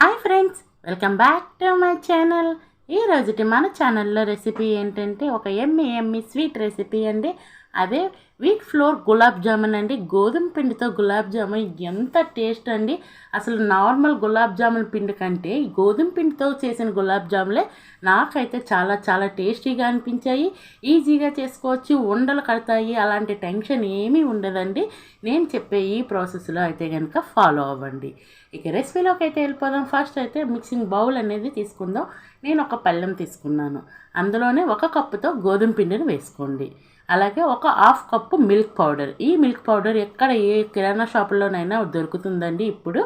Hi friends welcome back to my channel. ఈ రోజుటి మన ఛానల్లో రెసిపీ ఏంటంటే ఒక ఎమ్మి ఎమ్మి స్వీట్ రెసిపీ అండి. అదే వీట్ ఫ్లోర్ గులాబ్ జామున్ అండి. గోధుమ పిండితో గులాబ్ జామున్ ఎంత టేస్ట్ అండి. అసలు నార్మల్ గులాబ్ జామున్ పిండి కంటే గోధుమ పిండితో చేసిన గులాబ్ జాములే నాకైతే చాలా చాలా టేస్టీగా అనిపించాయి. ఈజీగా చేసుకోవచ్చు ఉండలు కడతాయి అలాంటి టెన్షన్ ఏమీ ఉండదండి. నేను చెప్పే ఈ ప్రాసెస్లో అయితే కనుక ఫాలో అవ్వండి. ఇక రెసిపీలోకి అయితే వెళ్ళిపోదాం. ఫస్ట్ అయితే మిక్సింగ్ బౌల్ అనేది తీసుకుందాం. నేను ఒక పళ్ళెం తీసుకున్నాను. అందులోనే ఒక కప్పుతో గోధుమ పిండిని వేసుకోండి. అలాగే ఒక హాఫ్ కప్పు మిల్క్ పౌడర్. ఈ మిల్క్ పౌడర్ ఎక్కడ ఏ కిరాణా షాపుల్లోనైనా దొరుకుతుందండి. ఇప్పుడు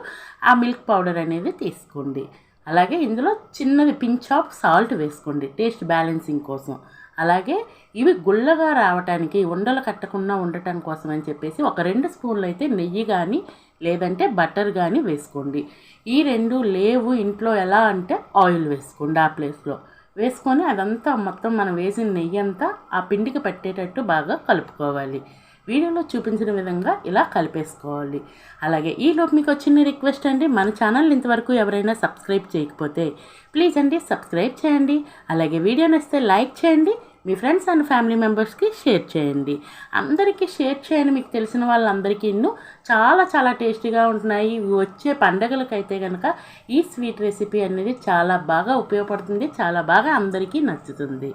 ఆ మిల్క్ పౌడర్ అనేది తీసుకోండి. అలాగే ఇందులో చిన్నది పించ్ ఆఫ్ సాల్ట్ వేసుకోండి టేస్ట్ బ్యాలెన్సింగ్ కోసం. అలాగే ఇవి గుల్లగా రావటానికి ఉండలు కట్టకుండా ఉండటం కోసం అని చెప్పేసి ఒక రెండు స్పూన్లు అయితే నెయ్యి కానీ లేదంటే బటర్ కానీ వేసుకోండి. ఈ రెండు లేవు ఇంట్లో ఎలా అంటే ఆయిల్ వేసుకోండి ఆ ప్లేస్లో. వేసుకొని అదంతా మొత్తం మనం వేసిన నెయ్యి అంతా ఆ పిండికి పట్టేటట్టు బాగా కలుపుకోవాలి. వీడియోలో చూపించిన విధంగా ఇలా కలిపేసుకోవాలి. అలాగే ఈలోపు మీకు వచ్చిన రిక్వెస్ట్ అండి మన ఛానల్ ఇంతవరకు ఎవరైనా సబ్స్క్రైబ్ చేయకపోతే ప్లీజ్ అండి సబ్స్క్రైబ్ చేయండి. అలాగే వీడియో నచ్చితే లైక్ చేయండి మీ ఫ్రెండ్స్ అండ్ ఫ్యామిలీ మెంబర్స్కి షేర్ చేయండి. అందరికీ షేర్ చేయండి. మీకు తెలిసిన వాళ్ళందరికీ ఇన్ను చాలా చాలా టేస్టీగా ఉంటున్నాయి. వచ్చే పండగలకైతే కనుక ఈ స్వీట్ రెసిపీ అనేది చాలా బాగా ఉపయోగపడుతుంది. చాలా బాగా అందరికీ నచ్చుతుంది.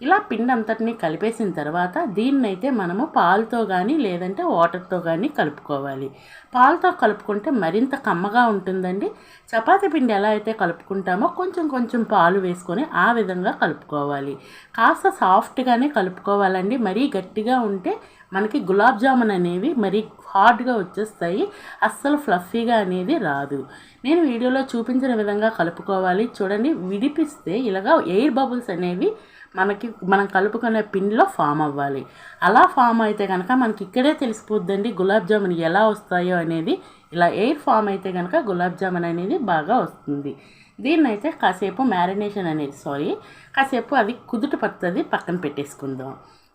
ఇలా పిండి అంతటిని కలిపేసిన తర్వాత దీన్నైతే మనము పాలతో కానీ లేదంటే వాటర్తో కానీ కలుపుకోవాలి. పాలతో కలుపుకుంటే మరింత కమ్మగా ఉంటుందండి. చపాతి పిండి ఎలా అయితే కలుపుకుంటామో కొంచెం కొంచెం పాలు వేసుకొని ఆ విధంగా కలుపుకోవాలి. కాస్త సాఫ్ట్గానే కలుపుకోవాలండి. మరీ గట్టిగా ఉంటే మనకి గులాబ్ జామున్ అనేవి మరీ హార్డ్గా వచ్చేస్తాయి. అస్సలు ఫ్లఫీగా అనేది రాదు. నేను వీడియోలో చూపించిన విధంగా కలుపుకోవాలి. చూడండి విడిపిస్తే ఇలాగా ఎయిర్ బబుల్స్ అనేవి మనకి మనం కలుపుకునే పిండిలో ఫామ్ అవ్వాలి. అలా ఫామ్ అయితే కనుక మనకి ఇక్కడే తెలిసిపోద్దండి గులాబ్ జామున్ ఎలా వస్తాయో అనేది. ఇలా ఎయిర్ ఫామ్ అయితే కనుక గులాబ్ జామున్ అనేది బాగా వస్తుంది. దీన్నైతే కాసేపు మ్యారినేషన్ అనేది సారీ కాసేపు అది కుదుట పడుతుంది. పక్కన పెట్టేసుకుందాం.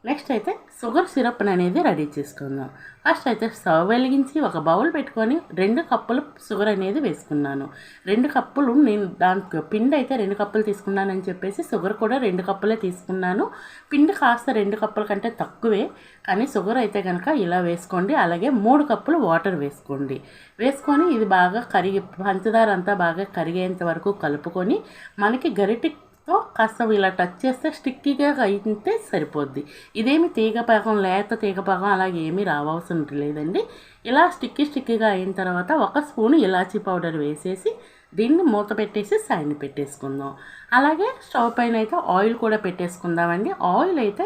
నెక్స్ట్ అయితే షుగర్ సిరప్ అనేది రెడీ చేసుకుందాం. ఫస్ట్ అయితే స్టవ్ వెలిగించి ఒక బౌల్ పెట్టుకొని రెండు కప్పులు షుగర్ అనేది వేసుకున్నాను. రెండు కప్పులు నేను దానికి పిండి అయితే రెండు కప్పులు తీసుకున్నానని చెప్పేసి షుగర్ కూడా రెండు కప్పులే తీసుకున్నాను. పిండి కాస్త రెండు కప్పుల కంటే తక్కువే కానీ షుగర్ అయితే కనుక ఇలా వేసుకోండి. అలాగే మూడు కప్పులు వాటర్ వేసుకోండి. వేసుకొని ఇది బాగా కరిగి పంచదార అంతా బాగా కరిగేంత వరకు కలుపుకొని మనకి గరిటి తో కాస్త ఇలా టచ్ చేస్తే స్టిక్కీగా అయితే సరిపోద్ది. ఇదేమి తీగ పాకం లేత తీగ పాకం అలాగే ఏమీ రావాల్సిన లేదండి. ఇలా స్టిక్కీ స్టిక్కీగా అయిన తర్వాత ఒక స్పూన్ ఇలాచీ పౌడర్ వేసేసి దీన్ని మూత పెట్టేసి సైడ్ పెట్టేసుకుందాం. అలాగే స్టవ్ పైన అయితే ఆయిల్ కూడా పెట్టేసుకుందామండి. ఆయిల్ అయితే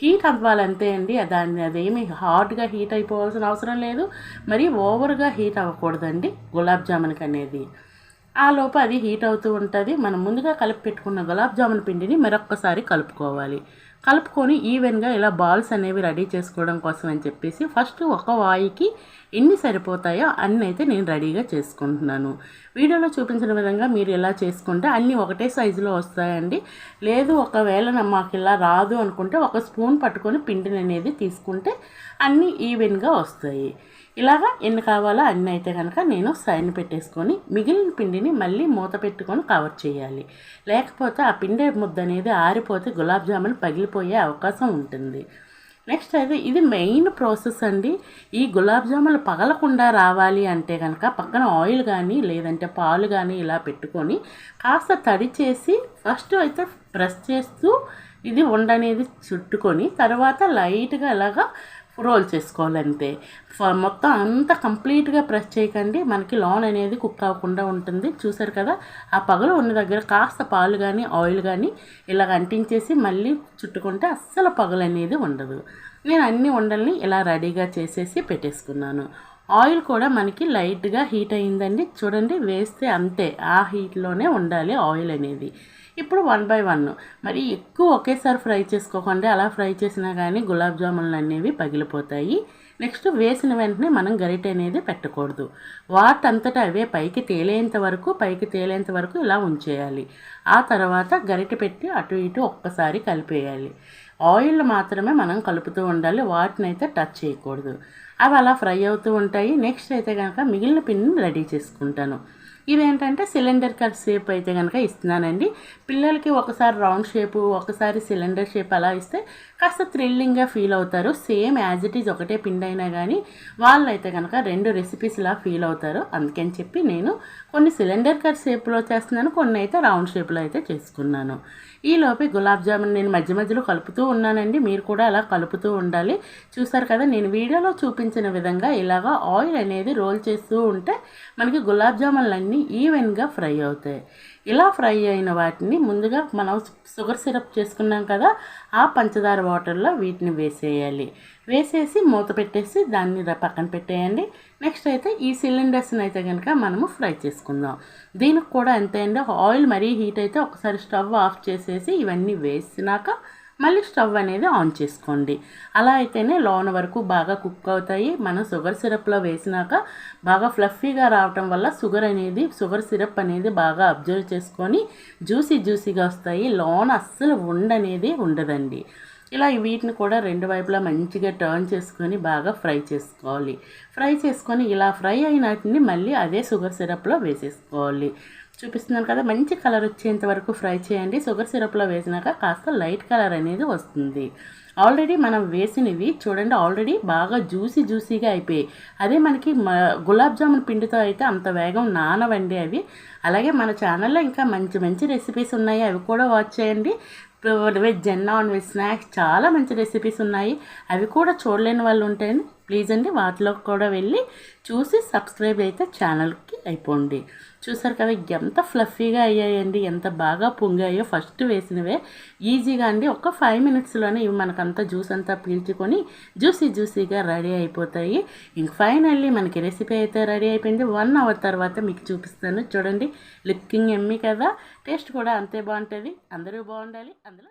హీట్ అవ్వాలంతే అండి. దాన్ని అదేమి హాట్గా హీట్ అయిపోవాల్సిన అవసరం లేదు. మరి ఓవర్గా హీట్ అవ్వకూడదండి. గులాబ్ జామున్కి అనేది ఆ లోపు అది హీట్ అవుతూ ఉంటుంది. మనం ముందుగా కలిపి పెట్టుకున్న గులాబ్ జామున్ పిండిని మరొక్కసారి కలుపుకోవాలి. కలుపుకొని ఈవెన్గా ఇలా బాల్స్ అనేవి రెడీ చేసుకోవడం కోసం అని చెప్పేసి ఫస్ట్ ఒక వాయికి ఎన్ని సరిపోతాయో అన్ని అయితే నేను రెడీగా చేసుకుంటున్నాను. వీడియోలో చూపించిన విధంగా మీరు ఇలా చేసుకుంటే అన్నీ ఒకటే సైజులో వస్తాయండి. లేదు ఒకవేళ మాకు ఇలా రాదు అనుకుంటే ఒక స్పూన్ పట్టుకొని పిండిని అనేది తీసుకుంటే అన్నీ ఈవెన్గా వస్తాయి. ఇలాగా ఎన్ని కావాలో అన్ని అయితే కనుక నేను సైన్ పెట్టేసుకొని మిగిలిన పిండిని మళ్ళీ మూత పెట్టుకొని కవర్ చేయాలి. లేకపోతే ఆ పిండి ముద్ద అనేది ఆరిపోతే గులాబ్ జామున్ పగిలిపోయే అవకాశం ఉంటుంది. నెక్స్ట్ అయితే ఇది మెయిన్ ప్రాసెస్ అండి. ఈ గులాబ్ జాములు పగలకుండా రావాలి అంటే కనుక పక్కన ఆయిల్ కానీ లేదంటే పాలు కానీ ఇలా పెట్టుకొని కాస్త తడి చేసి ఫస్ట్ అయితే ప్రెస్ చేస్తూ ఇది ఉండనేది చుట్టుకొని తర్వాత లైట్గా ఇలాగా రోల్ చేసుకోవాలంతే మొత్తం అంతా కంప్లీట్గా ప్రెస్ చేయకండి. మనకి లోన్ అనేది కుక్ అవ్వకుండా ఉంటుంది. చూసారు కదా? ఆ పగలు ఉన్న దగ్గర కాస్త పాలు కానీ ఆయిల్ కానీ ఇలాగ అంటించేసి మళ్ళీ చుట్టుకుంటే అస్సలు పగలు అనేది ఉండదు. నేను అన్ని ఉండల్ని ఇలా రెడీగా చేసేసి పెట్టేసుకున్నాను. ఆయిల్ కూడా మనకి లైట్గా హీట్ అయిందండి. చూడండి వేస్తే అంతే. ఆ హీట్లోనే ఉండాలి ఆయిల్ అనేది. ఇప్పుడు వన్ బై వన్ మరి ఎక్కువ ఒకేసారి ఫ్రై చేసుకోకుండా అలా ఫ్రై చేసినా కానీ గులాబ్ జామున్లు అనేవి పగిలిపోతాయి. నెక్స్ట్ వేసిన వెంటనే మనం గరిటె అనేది పెట్టకూడదు. వాటంతటా అవే పైకి తేలేంత వరకు పైకి తేలేంత వరకు ఇలా ఉంచేయాలి. ఆ తర్వాత గరిటె పెట్టి అటు ఇటు ఒక్కసారి కలిపేయాలి. ఆయిల్ మాత్రమే మనం కలుపుతూ ఉండాలి. వాటిని అయితే టచ్ చేయకూడదు. అవి అలా ఫ్రై అవుతూ ఉంటాయి. నెక్స్ట్ అయితే కనుక మిగిలిన పిన్ని రెడీ చేసుకుంటాను. ఇదేంటంటే సిలిండర్ కట్ షేప్ అయితే కనుక ఇస్తున్నానండి. పిల్లలకి ఒకసారి రౌండ్ షేపు ఒకసారి సిలిండర్ షేప్ అలా ఇస్తే కాస్త థ్రిల్లింగ్గా ఫీల్ అవుతారు. సేమ్ యాజ్ ఇట్ ఈజ్ ఒకటే పిండి అయినా కానీ వాళ్ళు అయితే కనుక రెండు రెసిపీస్లా ఫీల్ అవుతారు. అందుకని చెప్పి నేను కొన్ని సిలిండర్ కట్ షేప్లో చేస్తున్నాను కొన్ని అయితే రౌండ్ షేప్లో అయితే చేసుకున్నాను. ఈలోపే గులాబ్ జామున్ నేను మధ్య మధ్యలో కలుపుతూ ఉన్నానండి. మీరు కూడా అలా కలుపుతూ ఉండాలి. చూసారు కదా నేను వీడియోలో చూపించిన విధంగా ఇలాగా ఆయిల్ అనేది రోల్ చేస్తూ ఉంటే మనకి గులాబ్ జామున్లు అన్నీ ఈవెన్గా ఫ్రై అవుతాయి. ఇలా ఫ్రై అయిన వాటిని ముందుగా మనం షుగర్ సిరప్ చేసుకున్నాం కదా ఆ పంచదార వాటర్లో వీటిని వేసేయాలి. వేసేసి మూత పెట్టేసి దాన్ని పక్కన పెట్టేయండి. నెక్స్ట్ అయితే ఈ సిలిండర్స్ని అయితే కనుక మనము ఫ్రై చేసుకుందాం. దీనికి కూడా అంతే అండి. ఆయిల్ మరీ హీట్ అయితే ఒకసారి స్టవ్ ఆఫ్ చేసేసి ఇవన్నీ వేసినాక మళ్ళీ స్టవ్ అనేది ఆన్ చేసుకోండి. అలా అయితేనే లోన వరకు బాగా కుక్ అవుతాయి. మనం షుగర్ సిరప్లో వేసినాక బాగా ఫ్లఫీగా రావటం వల్ల షుగర్ అనేది షుగర్ సిరప్ అనేది బాగా అబ్జర్వ్ చేసుకొని జ్యూసీ జ్యూసీగా వస్తాయి. లోన అస్సలు ఉండనేది ఉండదండి. ఇలా వీటిని కూడా రెండు వైపులా మంచిగా టర్న్ చేసుకొని బాగా ఫ్రై చేసుకోవాలి. ఫ్రై చేసుకొని ఇలా ఫ్రై అయిన వాటిని మళ్ళీ అదే షుగర్ సిరప్లో వేసేసుకోవాలి. చూపిస్తున్నాను కదా మంచి కలర్ వచ్చేంత వరకు ఫ్రై చేయండి. షుగర్ సిరప్లో వేసినాక కాస్త లైట్ కలర్ అనేది వస్తుంది. ఆల్రెడీ మనం వేసినవి చూడండి ఆల్రెడీ బాగా జ్యూసీ జ్యూసీగా అయిపోయాయి. అదే మనకి గులాబ్ జామున్ పిండితో అయితే అంత వేగం నానవండి అవి. అలాగే మన ఛానల్లో ఇంకా మంచి మంచి రెసిపీస్ ఉన్నాయి అవి కూడా వాచ్ చేయండి. Veg and non veg snacks చాలా మంచి రెసిపీస్ ఉన్నాయి. అవి కూడా చూడలేని వాళ్ళు ఉంటాయండి ప్లీజ్ అండి వాటిలో కూడా వెళ్ళి చూసి సబ్స్క్రైబ్ అయితే ఛానల్కి అయిపోండి. చూసారు కదా ఎంత ఫ్లఫీగా అయ్యాయండి ఎంత బాగా పొంగాయో ఫస్ట్ వేసినవే. ఈజీగా అండి ఒక ఫైవ్ మినిట్స్లోనే ఇవి మనకంతా జ్యూస్ అంతా పీల్చుకొని జ్యూసీ జ్యూసీగా రెడీ అయిపోతాయి. ఇంక ఫైనల్లీ మనకి రెసిపీ అయితే రెడీ అయిపోయింది. వన్ అవర్ తర్వాత మీకు చూపిస్తాను. చూడండి లుకింగ్ ఎమ్మి కదా. టేస్ట్ కూడా అంతే బాగుంటుంది. అందరూ బాగుండాలి. అందులో